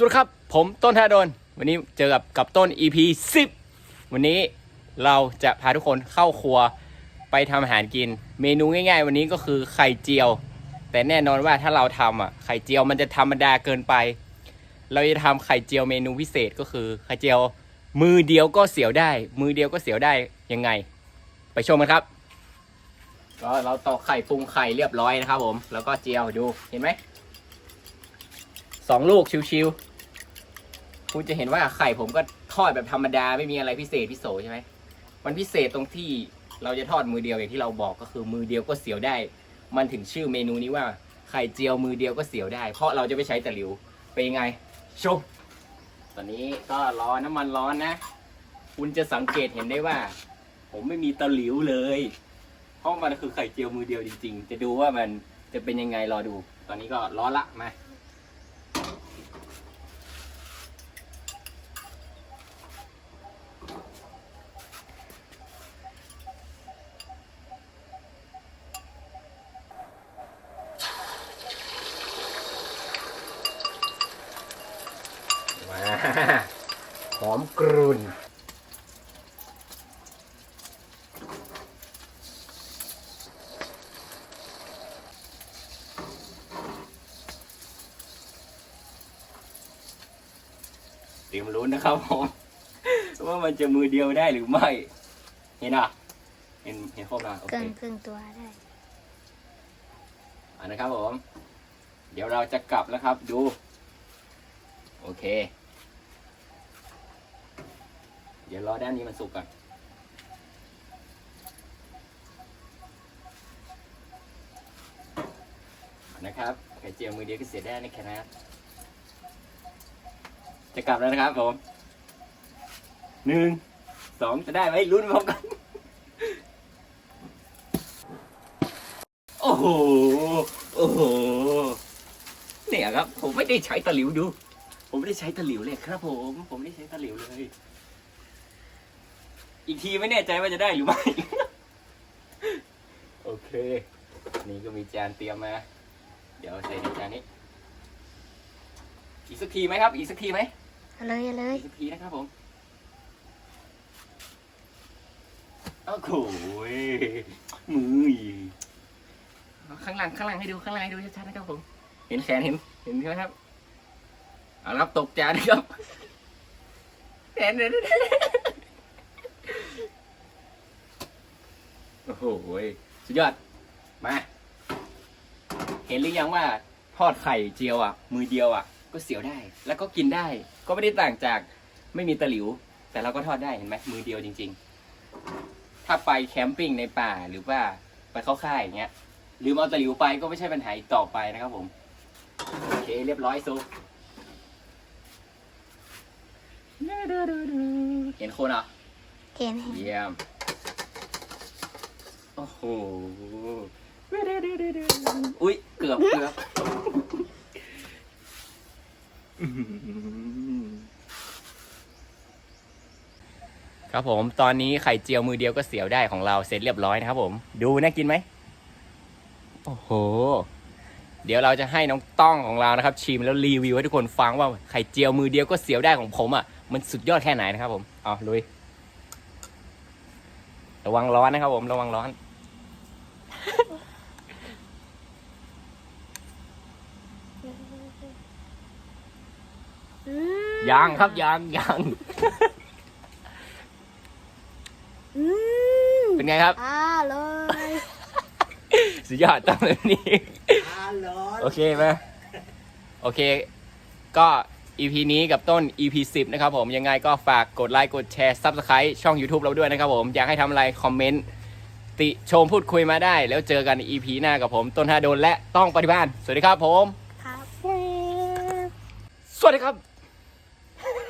สวัสดีครับ ผมต้นธาดน วันนี้เจอกับกับต้น EP 10 วันนี้เราจะพาทุกคนเข้าครัวไปทำอาหารกิน เมนูง่ายๆ วันนี้ก็คือไข่เจียว แต่แน่นอนว่าถ้าเราทำอะไข่เจียวมันจะธรรมดาเกินไป เราจะทำไข่เจียวเมนูพิเศษก็คือไข่เจียว มือเดียวก็เสียวได้ มือเดียวก็เสียวได้ยังไง ไปชมกันครับก็เราตอกไข่ปรุงไข่เรียบร้อยนะครับผม แล้วก็เจียวดูเห็นไหมสองลูกชิวๆ คุณจะเห็นว่าไข่ผมก็ทอดแบบธรรมดาไม่มีอะไรพิเศษพิโสใช่ไหมมันพิเศษตรงที่เราจะทอดมือเดียวอย่างที่เราบอกก็คือมือเดียวก็เสียวได้ มันถึงชื่อเมนูนี้ว่าไข่เจียวมือเดียวก็เสียวได้ เพราะเราจะไม่ใช้ตะหลิวเป็นยังไงชมตอนนี้ก็ร้อนน้ำมันร้อนนะ คุณจะสังเกตเห็นได้ว่า ผมไม่มีตะหลิวเลยเพราะมันคือไข่เจียวมือเดียวจริงๆ จะดูว่ามันจะเป็นยังไงรอดู ตอนนี้ก็ร้อนละมามาหอม กรุ่นเตรียมลุ้นนะครับผมว่ามันจะมือเดียวได้หรือไม่ เห็นอะ เห็นเห็นครบนะโอเกิเคนครึ่งตัวได้อ่านะครับผม เดี๋ยวเราจะกลับแล้วครับ ดู โอเค เดี๋ยวรอด้านนี้มันสุกก่อน นะครับไข่เจียวมือเดียวก็เสียได้นะครับจะกลับแล้วนะครับผมหนึ่งสองจะได้ไหมลุ้นพร้อมกัน โอ้โห โอ้โห เนี่ยครับ ผมไม่ได้ใช้ตะหลิวดู ผมไม่ได้ใช้ตะหลิวเลยครับผม ผมไม่ได้ใช้ตะหลิวเลย อีกทีไม่แน่ใจว่าจะได้หรือไม่ โอเค นี่ก็มีจานเตรียมมา เดี๋ยวใส่ในจานนี้ อีกสักทีไหมครับ อีกสักทีไหมเอาเลยเอาเลยอีกสักทีนะครับผมโอ้โหมืออีกข้างหลังข้างหลังให้ดูข้างหลังให้ดูชัดๆนะครับผม เห็นแขนเห็นเห็นไหมครับ เอาละครับตกจานนะครับแขนเห็น โอ้โหสุดยอด มา เห็นหรือยังว่าทอดไข่เจียวอะ มือเดียวอะ ก็เสียวได้ แล้วก็กินได้ ก็ไม่ได้ต่างจากไม่มีตะหลิว แต่เราก็ทอดได้เห็นไหมมือเดียวจริง ๆ ถ้าไปแคมปิ้งในป่าหรือว่าไปเข้าค่ายอย่างเงี้ยลืมเอาตะหลิวไปก็ไม่ใช่ปัญหาอีกต่อไปนะครับผมโอเคเรียบร้อยซุปเห็นคนเหรอะ เห็นเห็น เยี่ยมโอ้โหอุ้ยเกือบเกือบครับผมตอนนี้ไข่เจียวมือเดียวก็เสียวได้ของเราเสร็จเรียบร้อยนะครับผม ดูน่ากินไหมโอ้โห เดี๋ยวเราจะให้น้องต้องของเรานะครับ ชิมแล้วรีวิวให้ทุกคนฟังว่าไข่เจียวมือเดียวก็เสียวได้ของผมอะมันสุดยอดแค่ไหนนะครับผมเอาลุยระวังร้อนนะครับผมระวังร้อน อืมยังครับยังยังอืมเป็นไงครับ อร่อยสุดยอดต้องแบบนี้โอเคไหมโอเค ก็ EP นี้กับต้น EP 10 นะครับผมยังไงก็ฝากกดไลค์กดแชร์ Subscribe ช่อง YouTube เราด้วยนะครับผม อยากให้ทำอะไร คอมเมนต์ ติชมพูดคุยมาได้ แล้วเจอกันใน EP หน้ากับผม ต้นท่าโดนและต้องปฏิบัติสวัสดีครับผม ครับ สวัสดีครับ